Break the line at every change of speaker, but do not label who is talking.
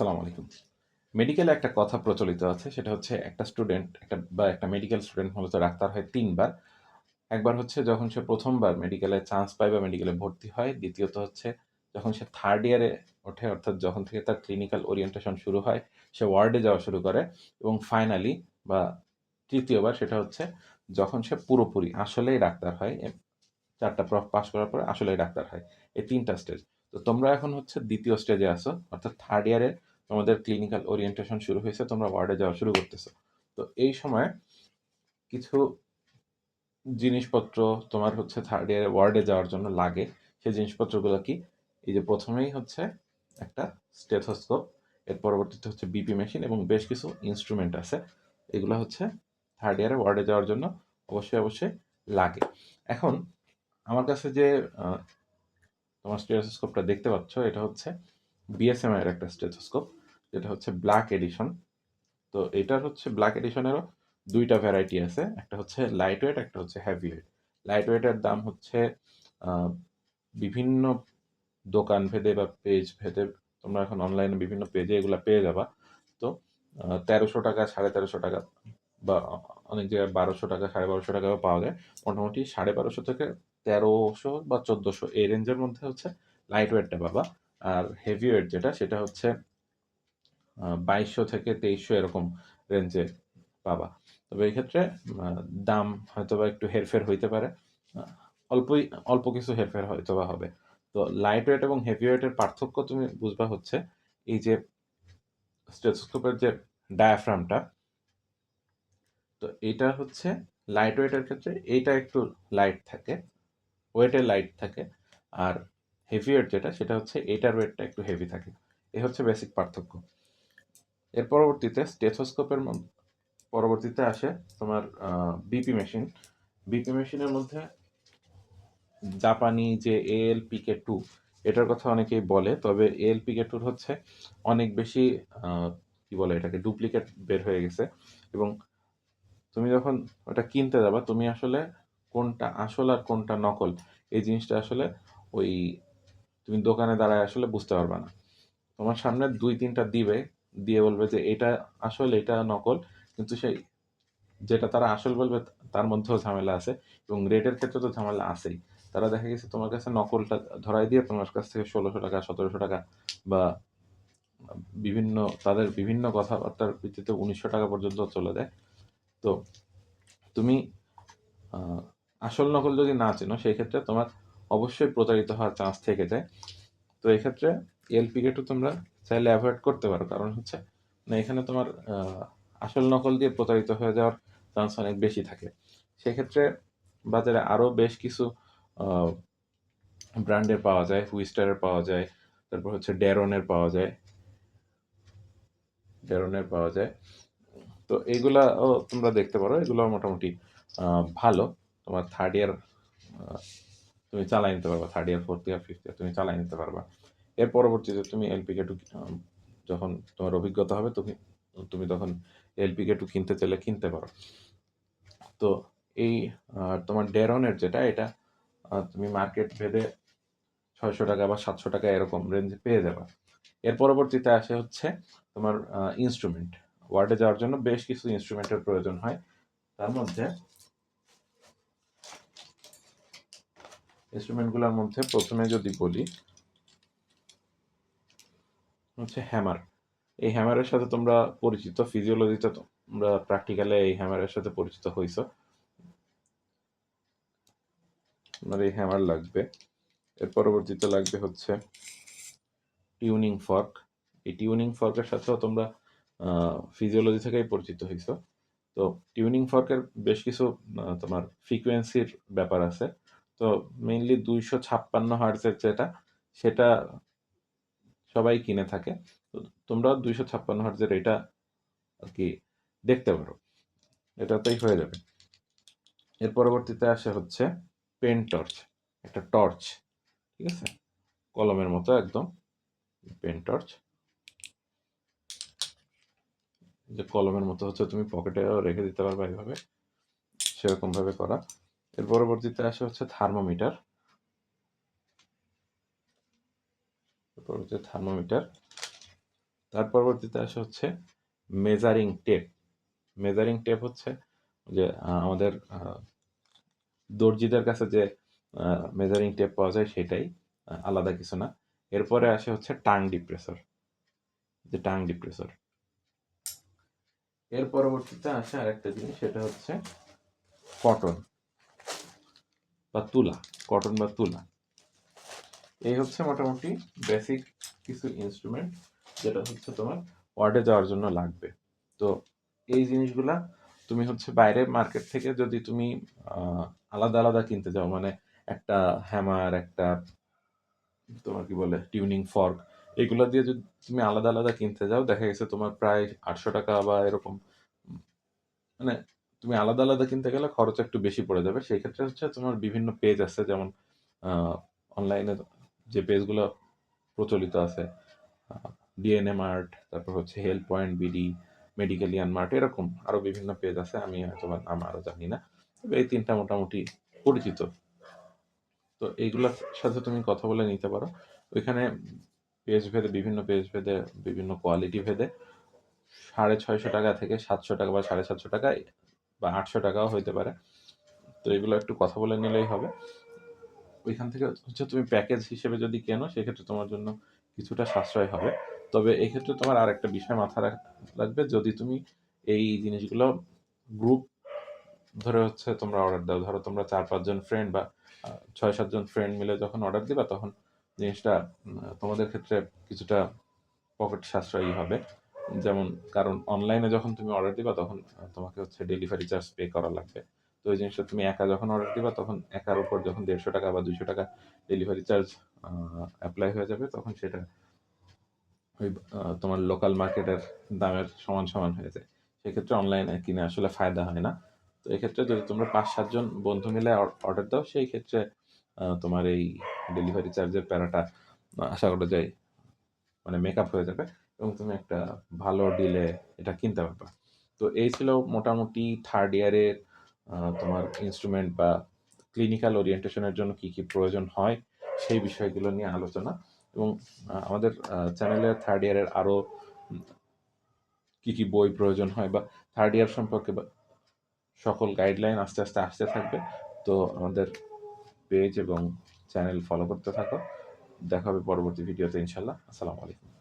আসসালামু আলাইকুম। মেডিকেলে একটা কথা প্রচলিত আছে সেটা হচ্ছে একটা স্টুডেন্ট একটা বা একটা মেডিকেল স্টুডেন্ট মূলত ডাক্তার হয় তিনবার একবার হচ্ছে যখন সে প্রথমবার মেডিকেলে চান্স পায় বা মেডিকেলে ভর্তি হয়। দ্বিতীয়ত হচ্ছে যখন সে থার্ড ইয়ারে ওঠে অর্থাৎ যখন থেকে তার ক্লিনিক্যাল ওরিয়েন্টেশন শুরু হয়, সে ওয়ার্ডে যাওয়া শুরু করে এবং ফাইনালি বা তৃতীয়বার সেটা হচ্ছে যখন সে পুরোপুরি আসলেই ডাক্তার হয়। এ ৪ টা প্রফ পাস করার পরে আসলেই ডাক্তার হয়। এই তিনটা স্টেজ। তো তোমরা এখন হচ্ছে দ্বিতীয় স্টেজে আসো অর্থাৎ 3rd ইয়ারে তোমাদের ক্লিনিক্যাল ওরিয়েন্টেশন শুরু হয়েছে তোমরা ওয়ার্ডে যাওয়া শুরু করতেছো। তো এই সময় কিছু জিনিসপত্র তোমার হচ্ছে থার্ড ইয়ারে ওয়ার্ডে যাওয়ার জন্য লাগে। সেই জিনিসপত্রগুলো কি? এই যে প্রথমেই হচ্ছে একটা স্টেথোস্কোপ, এর পরবর্তীতে হচ্ছে বিপি মেশিন এবং বেশ কিছু ইন্সট্রুমেন্ট আছে। এগুলো হচ্ছে থার্ড ইয়ারে ওয়ার্ডে যাওয়ার জন্য অবশ্যই, অবশ্যই লাগে। এখন আমার কাছে যে তোমার স্টেথোস্কোপটা দেখতে পাচ্ছ এটা হচ্ছে বিএসএমআই এর একটা স্টেথোস্কোপ। যেটা হচ্ছে ব্ল্যাক এডিশন। তো এটার হচ্ছে ব্ল্যাক এডিশনেরও দুইটা ভ্যারাইটি আছে। একটা হচ্ছে লাইট ওয়েট, একটা হচ্ছে হ্যাভি ওয়েট। লাইট ওয়েটের দাম হচ্ছে বিভিন্ন দোকান ভেদে বা পেজ ভেদে তোমরা এখন অনলাইনে বিভিন্ন পেজে এগুলো পেয়ে যাবা। তো তেরোশো টাকা সাড়ে তেরোশো টাকা বা অনেক জায়গায় বারোশো টাকা সাড়ে বারোশো টাকাও পাওয়া যায়। মোটামুটি ৳১২৫০ থেকে তেরোশো বা ৳১৪০০ এই রেঞ্জের মধ্যে হচ্ছে লাইট ওয়েটটা পাবা। আর হেভি ওয়েট যেটা সেটা হচ্ছে ২২০০ থেকে তেইশশো এরকম রেঞ্জে পাবা। তবে এই ক্ষেত্রে দাম হয়তোবা একটু হেরফের হইতে পারে। অল্পই, অল্প কিছু হেরফের হয়তো বা হবে। তো লাইট ওয়েট এবং হেভি ওয়েটের পার্থক্য তুমি বুঝবা হচ্ছে, এই যে স্টেথোস্কোপের যে ডায়াফ্রামটা তো এইটা হচ্ছে লাইট ওয়েটের ক্ষেত্রে এইটা একটু লাইট থাকে। ওয়েটে লাইট থাকে। আর হেভি ওয়েট যেটা, সেটা হচ্ছে এটার ওয়েটটা একটু হেভি থাকে। এই হচ্ছে বেসিক পার্থক্য। এর পরবর্তীতে স্টেথোস্কোপের পরবর্তীতে আসে তোমার বিপি মেশিন। বিপি মেশিনের মধ্যে জাপানি যে ALPK2 এটার কথা অনেকেই বলে। তবে ALPK2 টুর হচ্ছে অনেক বেশি কি বলে এটাকে ডুপ্লিকেট বের হয়ে গেছে এবং তুমি যখন ওটা কিনতে যাবা তুমি আসলে কোনটা আসল আর কোনটা নকল এই জিনিসটা আসলে ওই তুমি দোকানে দাঁড়ায় আসলে বুঝতে পারবা না। তোমার সামনে দুই তিনটা দিবে, দিয়ে বলবে যে এটা আসল, এটা নকল। কিন্তু সেই যেটা তারা আসল বলবে তার মধ্যেও ঝামেলা আছে এবং রেটের ক্ষেত্রে তো ঝামেলা আছেই। তারা দেখা গেছে তোমার কাছে নকলটা ধরাই দিয়ে তোমার কাছ থেকে ৳১৬০০ ৳১৭০০ বা বিভিন্ন তাদের বিভিন্ন কথাবার্তার ভিত্তিতে ৳১৯০০ পর্যন্ত চলে যায়। তো তুমি আসল নকল যদি না চেনো সেই ক্ষেত্রে তোমার অবশ্যই প্রতারিত হওয়ার চান্স থেকে যায়। তো এক্ষেত্রে ALPK2 তোমরা চাইলে অ্যাভয়েড করতে পারো। কারণ হচ্ছে না এখানে তোমার আসল নকল দিয়ে প্রতারিত হয়ে যাওয়ার চান্স অনেক বেশি থাকে। সেক্ষেত্রে বাজারে আরও বেশ কিছু ব্র্যান্ডের পাওয়া যায়। হুইস্টারের পাওয়া যায়। তারপর হচ্ছে ডেরনের পাওয়া যায়। ডেরনের পাওয়া যায়। তো এগুলাও তোমরা দেখতে পারো। এগুলো মোটামুটি ভালো। তোমার থার্ড ইয়ার তুমি চালায় নিতে পারবা। থার্ড ইয়ার, 4th ইয়ার, ফিফথ ইয়ার তুমি চালায় নিতে পারবা। এর পরবর্তীতে তুমি LPK2 আ যখন তোমার অভিজ্ঞতা হবে, তুমি তুমি তখন এলপিকে টু কিনতে চাইলে কিনতে পারো। তো এই তোমার ডেরনের যেটা, এটা তুমি মার্কেট ভেদে ৳৬০০ বা ৳৭০০ এরকম রেঞ্জে পেয়ে যাবা। এর পরবর্তীতে আসে হচ্ছে তোমার ইনস্ট্রুমেন্ট ওয়ার্ডে যাওয়ার জন্য বেশ কিছু ইনস্ট্রুমেন্টের প্রয়োজন হয়। তার মধ্যে ইনস্ট্রুমেন্টগুলোর মধ্যে প্রথমে যদি বলি হচ্ছে হ্যামার। এই হ্যামারের সাথে তোমরা পরিচিত। ফিজিওলজিতে তোমরা প্র্যাকটিক্যালে এই হ্যামারের সাথে পরিচিত হইছো। তোমার এই হ্যামার লাগবে। এর পরবর্তীতে লাগবে হচ্ছে টিউনিং ফর্ক। এই টিউনিং ফর্কের সাথেও তোমরা ফিজিওলজি থেকেই পরিচিত হইছো। তো টিউনিং ফর্কের বেশ কিছু তোমার ফ্রিকোয়েন্সির ব্যাপার আছে। তো মেইনলি ২৫৬ হার্টজ এর যেটা, সেটা সবাই কিনে থাকে। তো তোমরাও ২৫৬ ছাপ্পান্ন এর এটা আর কি দেখতে পারো। এটাতেই হয়ে যাবে। এর পরবর্তীতে আসে হচ্ছে পেন টর্চ। একটা টর্চ। ঠিক আছে? কলমের মতো একদম পেন টর্চ। যে কলমের মতো হচ্ছে তুমি পকেটেও রেখে দিতে পারবা এভাবে। সেরকমভাবে করা। এর পরবর্তীতে আসে হচ্ছে থার্মোমিটার। এরপর হচ্ছে থার্মোমিটার। তার পরবর্তীতে আসে হচ্ছে মেজারিং টেপ মেজারিং টেপ হচ্ছে যে আমাদের দর্জিদের কাছে যে মেজারিং টেপ পাওয়া যায় সেটাই আলাদা কিছু না। এরপরে আসে হচ্ছে টাং ডিপ্রেসর যে টাং ডিপ্রেসর এর পরবর্তীতে আসে আরেকটা জিনিস, সেটা হচ্ছে কটন বা তুলা। কটন বা তুলা। এই হচ্ছে মোটামুটি বেসিক কিছু ইনস্ট্রুমেন্ট যেটা হচ্ছে তোমার ওয়ার্ডে যাওয়ার জন্য লাগবে। তো এই জিনিসগুলা তুমি হচ্ছে বাইরে মার্কেট থেকে যদি তুমি আলাদা আলাদা কিনতে যাও মানে একটা হ্যামার একটা তোমার কি বলে টিউনিং ফর্ক এগুলো দিয়ে যদি তুমি আলাদা আলাদা কিনতে যাও, দেখা গেছে তোমার প্রায় আটশো টাকা বা এরকম মানে তুমি আলাদা আলাদা কিনতে গেলে খরচ একটু বেশি পড়ে যাবে। সেই ক্ষেত্রে হচ্ছে তোমার বিভিন্ন পেজ আছে, যেমন অনলাইনে যে পেজগুলো প্রচলিত আছে ডিএনএ মার্ট তারপর হচ্ছে help point BD Medicalian mart এরকম আরও বিভিন্ন পেজ আছে, আমি হয়তো নাম আরও জানি না। তবে এই তিনটা মোটামুটি পরিচিত। তো এইগুলোর সাথে তুমি কথা বলে নিতে পারো। ওইখানে পেজ ভেদে, বিভিন্ন পেজ ভেদে, বিভিন্ন কোয়ালিটি ভেদে সাড়ে ছয়শো টাকা থেকে সাতশো টাকা বা সাড়ে সাতশো টাকা বা আটশো টাকাও হইতে পারে। তো এগুলো একটু কথা বলে নিলেই হবে। ওইখান থেকে হচ্ছে তুমি প্যাকেজ হিসেবে যদি কেনো, সেক্ষেত্রে তোমার জন্য কিছুটা সাশ্রয় হবে। তবে এক্ষেত্রে তোমার আর একটা বিষয় মাথা রাখবে, যদি তুমি এই জিনিসগুলো গ্রুপ ধরে হচ্ছে তোমরা অর্ডার দাও, ধরো তোমরা চার পাঁচজন ফ্রেন্ড বা ছয় সাতজন ফ্রেন্ড মিলে যখন অর্ডার দিবা, তখন জিনিসটা তোমাদের ক্ষেত্রে কিছুটা পকেট সাশ্রয়ী হবে। যেমন কারণ অনলাইনে যখন তুমি অর্ডার দিবা, তখন তোমাকে হচ্ছে ডেলিভারি চার্জ পে করা লাগবে। তো ওই জিনিসটা তুমি একা যখন অর্ডার দিবা, তখন একার উপর যখন দেড়শো টাকা বা দুইশো টাকা ডেলিভারি চার্জ অ্যাপ্লাই হয়ে যাবে, তখন সেটা ওই তোমার লোকাল মার্কেটের দামের সমান সমান হয়ে যায়। সেক্ষেত্রে অনলাইনে কিনে আসলে ফায়দা হয় না। তো এক্ষেত্রে যদি তোমরা পাঁচ সাতজন বন্ধু মিলে অর্ডার দাও, সেই ক্ষেত্রে তোমার এই ডেলিভারি চার্জের প্যারাটা আশা করা যায় মানে মেকআপ হয়ে যাবে এবং তুমি একটা ভালো ডিলে এটা কিনতে পারবে। তো এই ছিল মোটামুটি থার্ড ইয়ারের তোমার ইনস্ট্রুমেন্ট বা ক্লিনিক্যাল ওরিয়েন্টেশনের জন্য কি কি প্রয়োজন হয় সেই বিষয়গুলো নিয়ে আলোচনা। এবং আমাদের চ্যানেলের থার্ড ইয়ারের আরও কি কি বই প্রয়োজন হয় বা থার্ড ইয়ার সম্পর্কে সকল গাইডলাইন আস্তে আস্তে আসতে থাকবে। তো আমাদের পেজ এবং চ্যানেল ফলো করতে থাকো। দেখা হবে পরবর্তী ভিডিওতে ইনশাল্লাহ আসসালামু আলাইকুম।